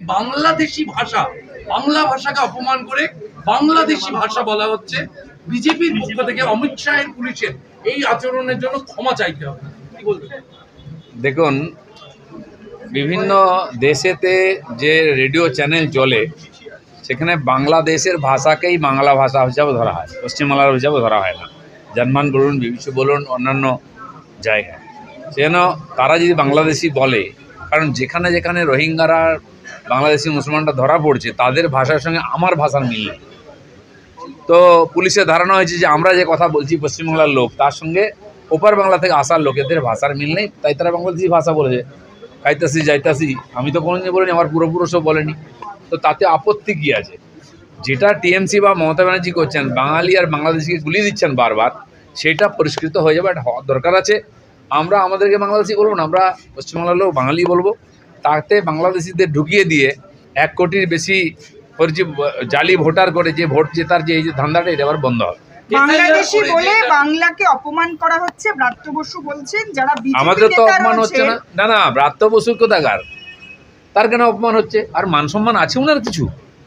বাংলাদেশি ভাষা, বাংলা ভাষাকে অপমান করে বাংলাদেশি ভাষা বলা হচ্ছে। বিজেপির পক্ষ থেকে অমিত শাহের পুলিশের এই আচরণের জন্য ক্ষমা চাইতে হবে। দেখুন, বিভিন্ন দেশেতে যে রেডিও চ্যানেল চলে, সেখানে বাংলাদেশের ভাষাকেই বাংলা ভাষা হিসাবে ধরা হয়, পশ্চিমবাংলার হিসাবে ধরা হয় না। জার্মান বলুন, বিবিসি বলুন, অন্যান্য জায়গায়। সেজন্য তারা যদি বাংলাদেশি বলে, কারণ যেখানে যেখানে রোহিঙ্গারা বাংলাদেশি মুসলমানরা ধরা পড়ছে, তাদের ভাষার সঙ্গে আমার ভাষার মিল নেই। তো পুলিশের ধারণা হয়েছে যে আমরা যে কথা বলছি পশ্চিমবাংলার লোক, তার সঙ্গে ওপার বাংলা থেকে আসার লোকেদের ভাষার মিল নেই। তাই তারা বাংলাদেশি ভাষা বলেছে খাইতাসি যাইতাসি আমি তো কোনোদিন বলিনি, আমার পূর্বপুরুষও বলেনি। তো তাতে আপত্তি কী আছে? যেটা টিএমসি বা মমতা ব্যানার্জি করছেন, বাঙালি আর বাংলাদেশিকে গুলিয়ে দিচ্ছেন বারবার, সেটা পরিষ্কৃত হয়ে যাবে, এটা হওয়ার দরকার আছে। আমরা আমাদেরকে বাংলাদেশি বলব না, আমরা পশ্চিমবাংলার লোক বাঙালি বলব। তাতে বাংলাদেশিদের ঢুকিয়ে দিয়ে এক কোটির বেশি পরিচি জালি ভোটার করে যে ভোট জেতার যে এই যে ধান্দাটা এটা আবার বন্ধ হবে। বাংলাদেশি বলে বাংলাকে অপমান করা হচ্ছে ব্রাত্য বসু বলছেন যারা আমাদের তো অপমান হচ্ছে না। না না ব্রাত্য বসুর কোথাকার? তার কেন অপমান হচ্ছে? আর মান সম্মান আছে ওনার কিছু?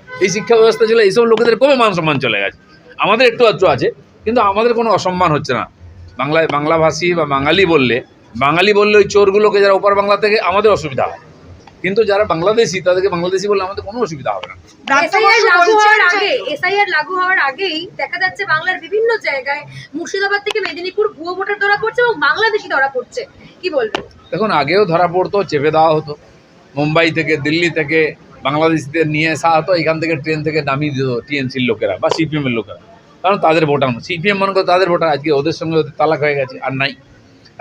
এই শিক্ষা ব্যবস্থা ছিল এইসব লোকেদের মান সম্মান চলে গেছে? আমাদের একটু আধটু আছে কিন্তু আমাদের কোনো অসম্মান হচ্ছে না। বাংলায় বাংলাভাষী বা বাঙালি বললে বাঙালি বললে ওই চোরগুলোকে যারা ওপার বাংলা থেকে আমাদের অসুবিধা হয়। কিন্তু যারা বাংলাদেশি তাদেরকে বাংলাদেশি বলে আমাদের কোনো অসুবিধা হবে না। এসআইআর লাগু হওয়ার আগে এসআইআর লাগু হওয়ার আগেই দেখা যাচ্ছে বাংলার বিভিন্ন জায়গায় মুর্শিদাবাদ থেকে মেদিনীপুর ভুয়ো ভোটার ধরা পড়ছে এবং বাংলাদেশি ধরা পড়ছে। কি বলবেন? দেখুন আগেও ধরা পড়তো চেপে দেওয়া হতো। মুম্বাই থেকে দিল্লি থেকে বাংলাদেশিদের নিয়ে আসা হতো এখান থেকে ট্রেন থেকে নামিয়ে দিত টিএমসির লোকেরা বা সিপিএমের লোকেরা। কারণ তাদের ভোটার সিপিএম মনে করো তাদের ভোটার আজকে ওদের সঙ্গে ওদের তালাক হয়ে গেছে আর নাই।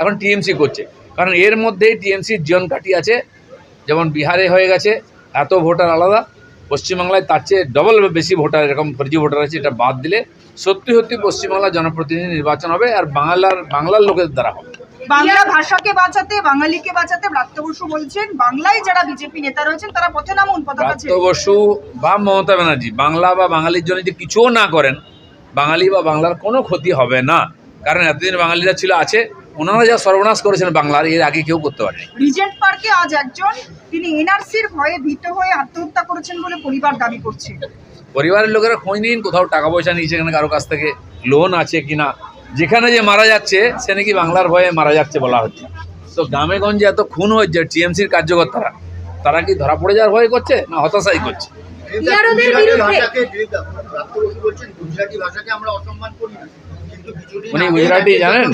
এখন টিএমসি করছে। কারণ এর মধ্যেই টিএমসির জন কাটি আছে যেমন বিহারে হয়ে গেছে এত ভোটার আলাদা। পশ্চিমবাংলায় তার চেয়ে ডবল বেশি ভোটার এরকম ফর্জি ভোটার আছে এটা বাদ দিলে সত্যি সত্যি পশ্চিমবাংলার জনপ্রতিনিধি নির্বাচন হবে আর বাংলার বাংলার লোকেদের দ্বারা হবে। বাংলা ভাষাকে বাঁচাতে বাঙালিকে বাঁচাতে ব্রাত্য বসু বলছেন বাংলায় যারা বিজেপি নেতা রয়েছেন তারা পথে নামুন ছেড়ে। বসু বা মমতা ব্যানার্জি বাংলা বা বাঙালির জন্য যদি কিছুও না করেন বাঙালি বা বাংলার কোনো ক্ষতি হবে না। কারণ এতদিন বাঙালিরা ছিল আছে ওনারা যা সর্বনাশ করেছেন বাংলার এর আগে কেউ করতে পারেনি। রিজেন্ট পার্কে আজ একজন তিনি এনআরসির ভয়ে ভীত হয়ে আত্মহত্যা করেছেন বলে পরিবার দাবি করছে। পরিবারের লোকেরা খোঁজ নিন কোথাও টাকা পয়সা নিয়েছে এখানে কারও কাছ থেকে লোন আছে কিনা। যেখানে যে মারা যাচ্ছে সে নাকি বাংলার ভয়ে মারা যাচ্ছে বলা হচ্ছে। তো গ্রামে গঞ্জে এত খুন হচ্ছে টিএমসির কার্যকর্তারা তারা কি ধরা পড়ে যাওয়ার ভয় করছে না হতাশাই করছে? ইয়ারোদের গুজরাটি বিরুদ্ধে ভাষাকে প্রাপ্ত বসু বলছেন গুজরাটি ভাষাকে আমরা অসম্মান করি না। কিন্তু কিছুদিন উনি গুজরাটি জানেন?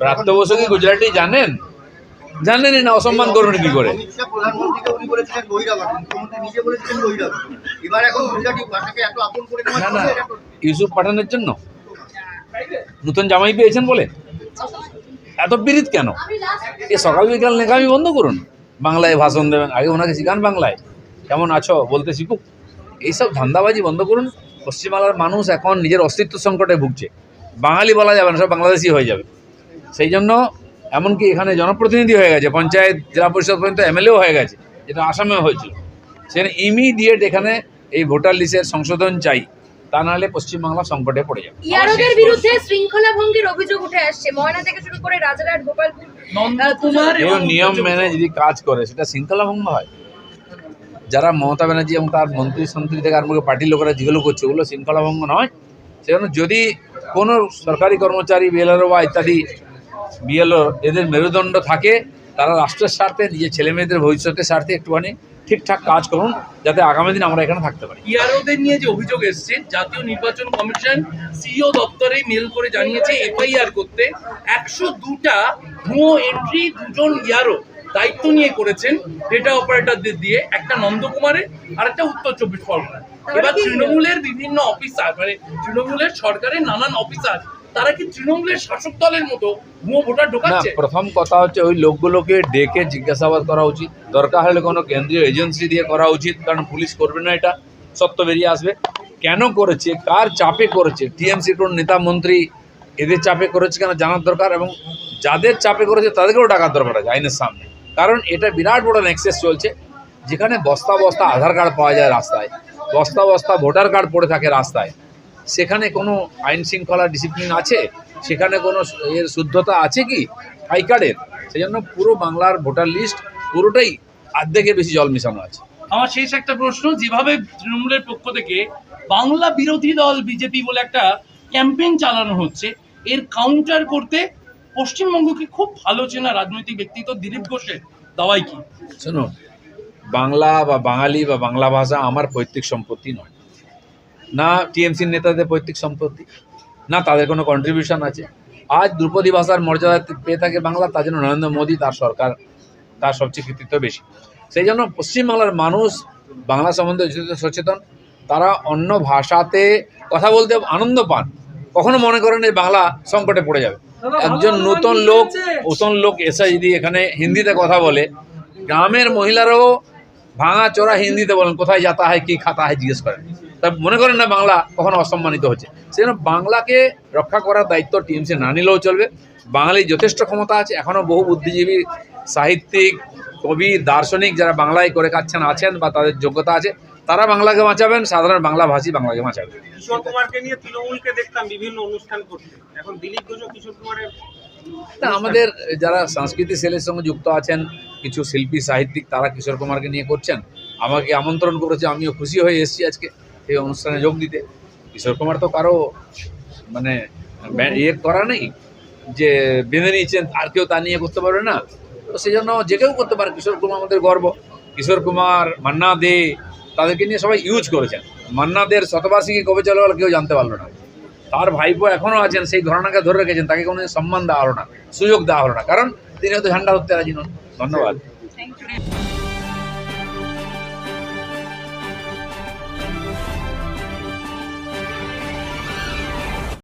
প্রাপ্ত বসু কি গুজরাটি জানেন? জানেনই না অসম্মান করবেন কি করে? না না ইউসুফ পাঠানোর জন্য? নতুন জামাই পেয়েছেন বলে? এত বিরিত কেন? এ সকাল বিকাল নেকামি বন্ধ করুন। বাংলায় ভাষণ দেবেন। আগে ওনাকে শিখান বাংলায়। কেমন আছো? বলতে শিখুক। এইসব ধান্দাবাজি বন্ধ করুন। পশ্চিমবাংলার মানুষ এখন নিজের অস্তিত্ব সংকটে ভুগছে। বাঙালি বলা যাবে না সব বাংলাদেশি হয়ে যাবে। সেই জন্য এমনকি এখানে জনপ্রতিনিধি হয়ে গেছে পঞ্চায়েত জেলা পরিষদ পর্যন্ত এমএলএও হয়ে গেছে যেটা আসামেও হয়েছিল। সেখানে ইমিডিয়েট এখানে এই ভোটার লিস্টের সংশোধন চাই তা নাহলে পশ্চিমবাংলা সংকটে পড়ে যাবে। ইয়ারোদের বিরুদ্ধে শৃঙ্খলা ভঙ্গির অভিযোগ উঠে আসছে। ময়না থেকে শুরু করে রাজারহাট গোপালপুর নিয়ম মেনে যদি কাজ করে সেটা শৃঙ্খলা ভঙ্গ হয়। যারা মমতা ব্যানার্জি এবং তার মন্ত্রী সন্ত্রী থেকে আরম্ভ করে পার্টির লোকেরা যেগুলো করছে ওগুলো শৃঙ্খলা ভঙ্গ নয়। সেজন্য যদি কোনো সরকারি কর্মচারী বিএলআরও বা ইত্যাদি বিএলও এদের মেরুদণ্ড থাকে তারা রাষ্ট্রের স্বার্থে নিজের ছেলে মেয়েদের ভবিষ্যতের স্বার্থে একটুখানি ঠিকঠাক কাজ করুন যাতে আগামী দিন আমরা এখানে থাকতে পারি। ইয়ারোদের নিয়ে যে অভিযোগ এসছে জাতীয় নির্বাচন কমিশন সিও দপ্তরে মেল করে জানিয়েছে এফআইআর করতে একশো দুটা ভুয়ো এন্ট্রি দুজন ইয়ারো দায়িত্ব নিয়ে করেছেন ডেটা অপারেটরদের দিয়ে একটা নন্দকুমারে আর একটা উত্তর চব্বিশ পরগনা এবার তৃণমূলের বিভিন্ন অফিসার মানে তৃণমূলের সরকারের নানান অফিসার তারা কি তৃণমূলের শাসক দলের মতো ভুয়ো ভোটার ঢোকাচ্ছে? প্রথম কথা হচ্ছে ওই লোকগুলোকে ডেকে জিজ্ঞাসাবাদ করা উচিত। দরকার হলে কোনো কেন্দ্রীয় এজেন্সি দিয়ে করা উচিত কারণ পুলিশ করবে না এটা। সত্য বেরিয়ে আসবে। কেন করেছে? কার চাপে করেছে? টিএমসি কোন নেতা মন্ত্রী এদের চাপে করেছে কেন জানার দরকার? এবং যাদের চাপে করেছে তাদেরকেও ডাকার দরকার আছে আইনের সামনে। কারণ এটা বিরাট বড় নেক্সেস চলছে যেখানে বস্তা বস্তা আধার কার্ড পাওয়া যায় রাস্তায়। বস্তা বস্তা ভোটার কার্ড পড়ে থাকে রাস্তায়। সেখানে কোনো আইন শৃঙ্খলা ডিসিপ্লিন আছে? সেখানে কোনো এর শুদ্ধতা আছে কি? আই কার্ডের। সেই জন্য পুরো বাংলার ভোটার লিস্ট পুরোটাই অর্ধেকের বেশি জল মেশানো আছে। আমার শেষ একটা প্রশ্ন যেভাবে তৃণমূলের পক্ষ থেকে বাংলা বিরোধী দল বিজেপি বলে একটা ক্যাম্পেইন চালানো হচ্ছে এর কাউন্টার করতে পশ্চিমবঙ্গকে খুব ভালো চেনা রাজনৈতিক ব্যক্তিত্ব দিলীপ ঘোষের দাওয়াই কি? শোনো বাংলা বা বাঙালি বা বাংলা ভাষা আমার পৈতৃক সম্পত্তি নয়। না টিএমসির নেতাদের পৈতৃক সম্পত্তি না তাদের কোনো কন্ট্রিবিউশন আছে। আজ দ্রুপদী ভাষার মর্যাদা পেয়ে থাকে বাংলা তার জন্য নরেন্দ্র মোদী তার সরকার তার সবচেয়ে কৃতিত্ব বেশি। সেই জন্য পশ্চিমবাংলার মানুষ বাংলা সম্বন্ধে সচেতন তারা অন্য ভাষাতে কথা বলতে আনন্দ পান। কখনো মনে করেন এই বাংলা সংকটে পড়ে যাবে। একজন নতুন লোক নতুন লোক এসে যদি এখানে হিন্দিতে কথা বলে গ্রামের মহিলারাও ভাঙা চোরা হিন্দিতে বলেন কোথায় যাতা হয় কি খাতা হয় জিজ্ঞেস করেন। তা মনে করেন না বাংলা কখনো অসম্মানিত হচ্ছে। সেই জন্য বাংলাকে রক্ষা করার দায়িত্ব টিএমসি না নিলেও চলবে। বাঙালির যথেষ্ট ক্ষমতা আছে এখনও বহু বুদ্ধিজীবী সাহিত্যিক কবি দার্শনিক যারা বাংলায় করে কাচ্ছেন আছেন বা তাদের যোগ্যতা আছে তারা বাংলাকে বাঁচাবেন সাধারণ বাংলাভাষী বাংলাকে বাঁচাবেন। কিশোর কুমারকে নিয়ে তৃণমূলকে দেখতাম বিভিন্ন অনুষ্ঠান করতে। এখন দিলীপ ঘোষ কিশোর কুমারের তা আমাদের যারা সংস্কৃতি সেলের সঙ্গে যুক্ত আছেন কিছু শিল্পী সাহিত্যিক তারা কিশোর কুমারকে নিয়ে করছেন। আমাকে আমন্ত্রণ করেছে আমিও খুশি হয়ে এসেছি আজকে। এই অনুষ্ঠানে যোগ দিতে। কিশোর কুমার তো কারও মানে ইয়ে করা নেই যে বেঁধে নিয়েছেন, আর কেউ তা নিয়ে করতে পারবে না। তো সেই জন্য যে কেউ করতে পারে, কিশোর কুমার আমাদের গর্ব। কিশোর কুমার, মান্না দে, তাদেরকে নিয়ে সবাই ইউজ করেছেন। মান্না দের শতবার্ষিকী কবে চলে গেল কেউ জানতে পারল না। তার ভাইপো এখনও আছেন, সেই ঘটনাকে ধরে রেখেছেন, তাকে কোনো সম্মান দেওয়া হলো না, সুযোগ দেওয়া হলো না। কারণ তিনি হয়তো ঝান্ডা ধরতে রাজি নন। ধন্যবাদ।